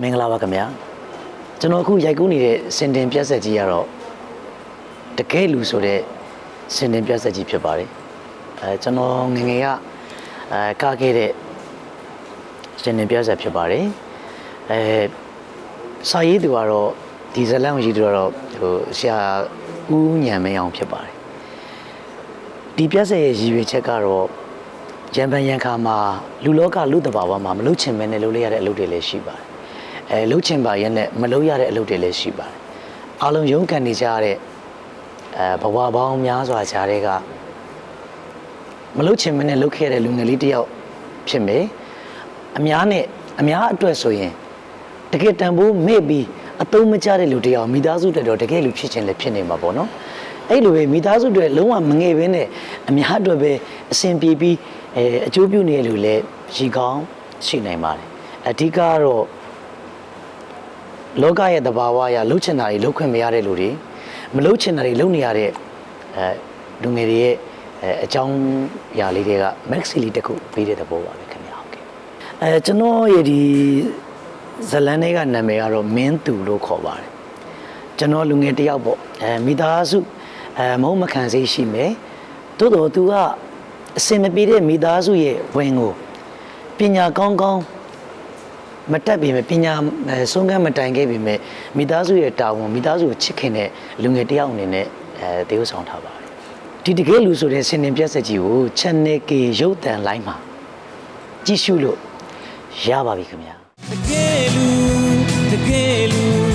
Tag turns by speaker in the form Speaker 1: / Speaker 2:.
Speaker 1: မင်္ဂလာပါခင်ဗျာကျွန်တော်အခုရိုက်ကူးနေတဲ့စင်တင်ပြက်ဆက်ကြီးကတော့တကယ်လူဆိုတဲ့စင်တင်ပြက်ဆက်ကြီးဖြစ်ပါတယ်အဲကျွန်တော်ငယ်ငယ်ကအဲကခဲ့တဲ့စင်တင်ပြက်ဆက်ဖြစ်ပါတယ်အဲစာရေးသူကတော့ဒီဇလန်ကိုရေးသူကတော့ဟိုဆရာဦးညံမင်းအောင်ဖြစ်ပါတယ်ဒီပြက်ဆက်ရဲ့ရည်ရွယ်ချက်ကတော့ရံပန်ရံခါမှာလူလောကလူတဘာဝမှာမလုချင်မဲနဲ့လုပ်လိုက်ရတဲ့အလုပ်တွေလည်းရှိပါတယ် အဲလှုပ်ချင်ပါရဲ့နဲ့မလှုပ်ရတဲ့အလုပ်တွေလည်းရှိပါတယ်အားလုံးရုန်းကန်နေကြရတဲ့အဲဘဝပေါင်းများစွာခြားတဲ့ကမလှုပ်ချင်မနဲ့လှုပ်ခဲ့တဲ့လူငယ်လေးတစ်ယောက်ဖြစ်မယ်အများနဲ့အများအတွက်ဆိုရင်တကယ်တန်ဖိုးမေ့ပြီးအသုံးမကျတဲ့လူတစ်ယောက်မိသားစုတွေတော့တကယ်လူဖြစ်ချင်းလည်းဖြစ်နေမှာပေါ့နော်အဲ့လိုပဲမိသားစုတွေလုံးဝမငယ်ဘဲနဲ့အများအတွက်ပဲအဆင်ပြေပြီးအဲအကျိုးပြုနေတဲ့လူလည်းရှိကောင်းရှိနိုင်ပါတယ်အဓိကကတော့ လောကရဲ့သဘာဝအရလှုပ်ချင်တာတွေလှုပ်ခွင့်မရတဲ့လူတွေမလှုပ်ချင်တာတွေလှုပ်နေရတဲ့အဲလူငယ်တွေရဲ့အဲအကြောင်းအရာလေးတွေက max လေးတစ်ခုပေးတဲ့သဘောပါပဲခင်ဗျာဟုတ်ကဲ့အဲကျွန်တော်ရဲ့ဒီဇလန်တွေကနာမည်ကတော့မင်းသူလို့ခေါ်ပါတယ်ကျွန်တော်လူငယ်တစ်ယောက်ပေါ့အဲမိသားစုအဲမုံမခံစိတ်ရှိမယ်တိုးတော်သူကအစင်မပြေတဲ့မိသားစုရဲ့ဝင်ကိုပညာကောင်းကောင်း မတက်ပြီမဲ့ပညာအဲဆုံးကမ်းမတိုင်ခဲ့ပြီမဲ့မိသားစုရဲ့တာဝန်မိသားစုကိုချစ်ခင်တဲ့လူငယ်တစ်ယောက်အနေနဲ့အဲတေးဥဆောင်ထားပါတယ်ဒီတကယ်လူဆိုတဲ့စင်တင်ပြက်ဆက်ကြီးကို channel K ရုပ်တံလိုင်းမှာကြည့်ရှုလို့ရပါပြီခင်ဗျာ
Speaker 2: တကယ်လူတကယ်လူ